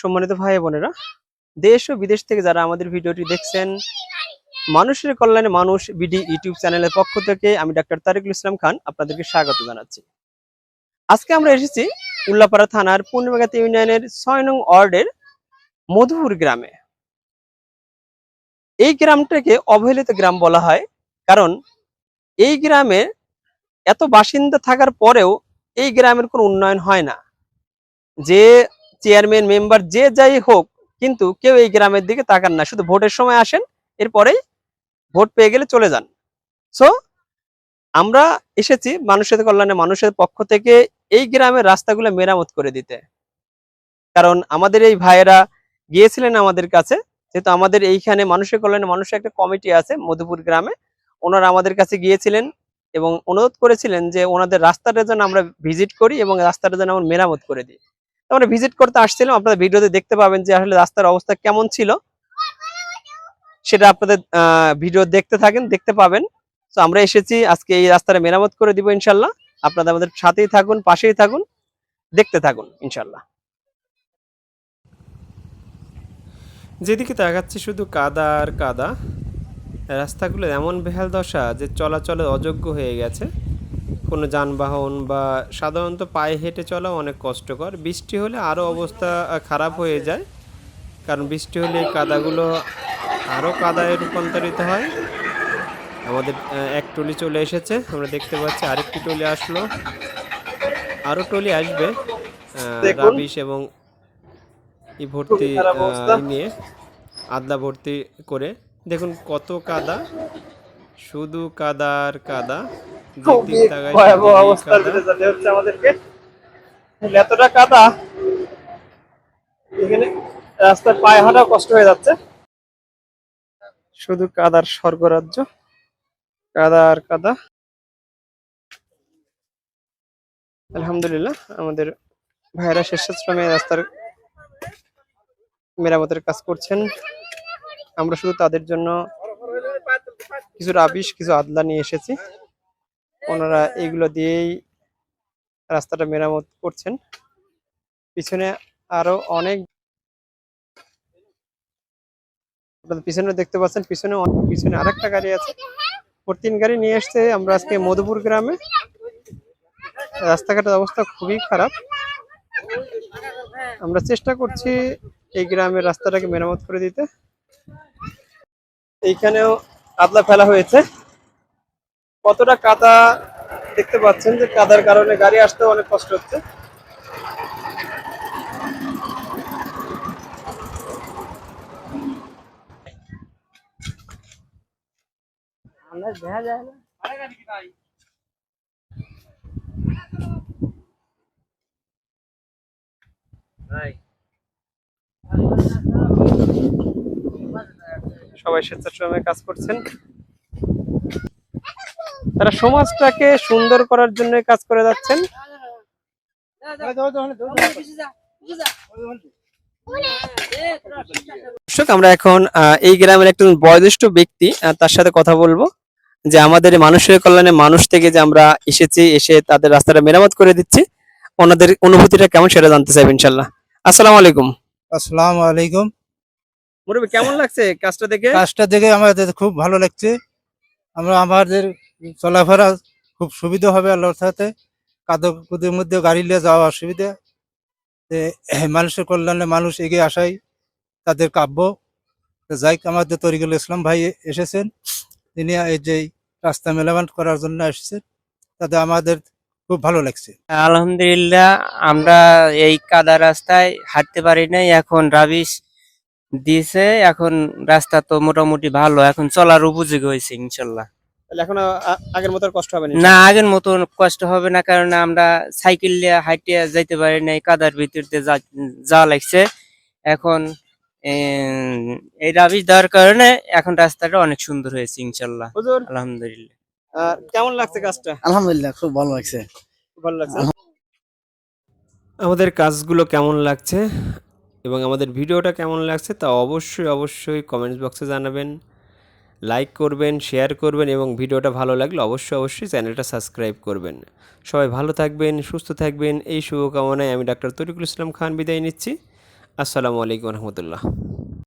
সম্মানিত ভাই বোনেরা, দেশ ও বিদেশ থেকে যারা আমাদের ভিডিওটি দেখছেন, মানুষের কল্যাণে মানুষ বিডি ইউটিউব চ্যানেলের পক্ষ থেকে আমি ডাক্তার তারিকুল ইসলাম খান আপনাদেরকে স্বাগত জানাচ্ছি। আজকে আমরা এসেছি উল্লাপাড়া থানার পূর্ণিমাগাতি ইউনিয়নের ছয় নং ওয়ার্ডের মধুপুর গ্রামে। এই গ্রামটাকে অবহেলিত গ্রাম বলা হয়, কারণ এই গ্রামে এত বাসিন্দা থাকার পরেও এই গ্রামের কোনো উন্নয়ন হয় না। যে চেয়ারম্যান মেম্বার যে যাই হোক, কিন্তু কেউ এই গ্রামের দিকে তাকান না। শুধু ভোটের সময় আসেন, এরপরেই ভোট পেয়ে গেলে চলে যান। সো আমরা এসেছি মানুষের কল্যাণে, মানুষের পক্ষ থেকে এই গ্রামের রাস্তাগুলো মেরামত করে দিতে। কারণ আমাদের এই ভাইয়েরা গিয়েছিলেন আমাদের কাছে, যেহেতু আমাদের এইখানে মানুষের কল্যাণে মানুষের একটা কমিটি আছে মধুপুর গ্রামে। ওনারা আমাদের কাছে গিয়েছিলেন এবং অনুরোধ করেছিলেন যে ওনাদের রাস্তাটা যেন আমরা ভিজিট করি এবং রাস্তাটা যেন আমরা মেরামত করে দিই। আমরা ভিজিট করতে আসছিলাম আপনারা ভিডিওতে দেখতে পাবেন যে আসলে রাস্তার অবস্থা কেমন ছিল। সেটা আপনাদের ভিডিও দেখতে থাকেন, দেখতে পাবেন। তো আমরা এসেছি, আজকে এই রাস্তাটা মেরামত করে দিব ইনশাল্লাহ। আপনাদের আমাদের সাথেই থাকুন, পাশেই থাকুন, দেখতে থাকুন ইনশাল্লাহ। যেদিকে তাকাচ্ছি শুধু কাদা আর কাদা রাস্তাগুলো এমন বেহাল দশা যে চলাচলের অযোগ্য হয়ে গেছে। কোনো যানবাহন বা সাধারণত পায়ে হেঁটে চলা অনেক কষ্টকর। বৃষ্টি হলে আরও অবস্থা খারাপ হয়ে যায়। কারণ বৃষ্টি হলে এই কাদাগুলো আরও কাদায় রূপান্তরিত হয়। আমাদের এক টলি চলে এসেছে। আমরা দেখতে পাচ্ছি আরেকটি টলি আসলো। আরও টলি আসবে রাবিশ এবং ই ভর্তি নিয়ে আদলা ভর্তি করে। দেখুন কত কাদা। শুধু কাদা আর কাদা। খুবই ভয়াবহ অবস্থার। ভিতরে যেতে হচ্ছে আমাদেরকে। এতটা কাদা এখানে রাস্তার পায়ে হাঁটা কষ্ট হয়ে যাচ্ছে। শুধু কাদার স্বর্গরাজ্য কাদা আর কাদা। আলহামদুলিল্লাহ আমাদের ভাইরা স্বেচ্ছাশ্রমে রাস্তার মেরামতের কাজ করছেন। আমরা শুধু তাদের জন্য কিছু রাবিশ কিছু আদলা নিয়ে এসেছি। ওনারা এইগুলো দিয়েই রাস্তাটা মেরামত করছেন। পিছনে আরও অনেক আপনাদের পিছনে দেখতে পাচ্ছেন, পিছনে পিছনে আরেকটা গাড়ি আছে। ওর তিন গাড়ি নিয়ে এসছে, আমরা আজকে মধুপুর গ্রামে। রাস্তাঘাটের অবস্থা খুবই খারাপ। আমরা চেষ্টা করছি এই গ্রামের রাস্তাটাকে মেরামত করে দিতে। এইখানেও আদলা ফেলা হয়েছে। কতটা কাদা দেখতে পাচ্ছেন যে কাদার কারণে গাড়ি আসতে অনেক কষ্ট হচ্ছে? সবাই স্বেচ্ছাশ্রমে কাজ করছেন। তারা সমাজটাকে সুন্দর করার জন্য কাজ করে যাচ্ছেন। দর্শক আমরা এখন আহ, এই গ্রামের একজন বয়োজ্যেষ্ঠ ব্যক্তি তার সাথে কথা বলব। যে আমাদের মানুষের কল্যাণে মানুষ থেকে যে আমরা এসেছি এসে তাদের রাস্তাটা মেরামত করে দিচ্ছি ওনাদের অনুভূতিটা কেমন সেটা জানতে চাইব ইনশাল্লাহ। আসসালামু আলাইকুম। আসসালাম আলাইকুম। কেমন লাগছে কাজটা দেখে? কাজটা দেখে আমাদের খুব ভালো লাগছে। আমরা আমাদের চলাফেরা খুব সুবিধা হবে আল্লাহর সাথে। কাদো কুদের মধ্যে গাড়ি নিয়ে যাওয়া অসুবিধা। মানুষের কল্যাণে মানুষ এগিয়ে আসাই তাদের কাব্য। যাই আমাদের তরিকুল ইসলাম ভাই এসেছেন। তিনি এই যে রাস্তা মেলামেন্ট করার জন্য এসেছেন। তাতে আমাদের খুব ভালো লাগছে। আলহামদুলিল্লাহ, আমরা এই কাদা রাস্তায় হাঁটতে পারি নাই। এখন রাবিশ দিয়েছে। এখন রাস্তা তো মোটামুটি ভালো। এখন চলার উপযোগী হয়েছে ইনশাল্লাহ। তাহলে এখন আগের মতো কষ্ট হবে না না আগের মতন কষ্ট হবে না কারণ আমরা সাইকেল নিয়ে হাঁটিয়ে যাইতে পারি নাই কাদার ভিতর দিয়ে যা- লাগছে। এখন এই রাবিশ দেওয়ার কারণে এখন রাস্তাটা অনেক সুন্দর হয়েছে ইনশাল্লাহ। আলহামদুলিল্লাহ। আহ, কেমন লাগছে কাজটা? আলহামদুলিল্লাহ খুব ভালো লাগছে। ভালো লাগছে। আমাদের কাজগুলো কেমন লাগছে এবং আমাদের ভিডিওটা কেমন লাগছে তা অবশ্যই অবশ্যই কমেন্টস বক্সে জানাবেন। লাইক করবেন শেয়ার করবেন এবং ভিডিওটা ভালো লাগলে অবশ্যই অবশ্যই চ্যানেলটা সাবস্ক্রাইব করবেন। সবাই ভালো থাকবেন, সুস্থ থাকবেন, এই শুভকামনায় আমি ডাক্তার তরিকুল ইসলাম খান বিদায় নিচ্ছি। আসসালামু আলাইকুম রহমতুল্লাহ।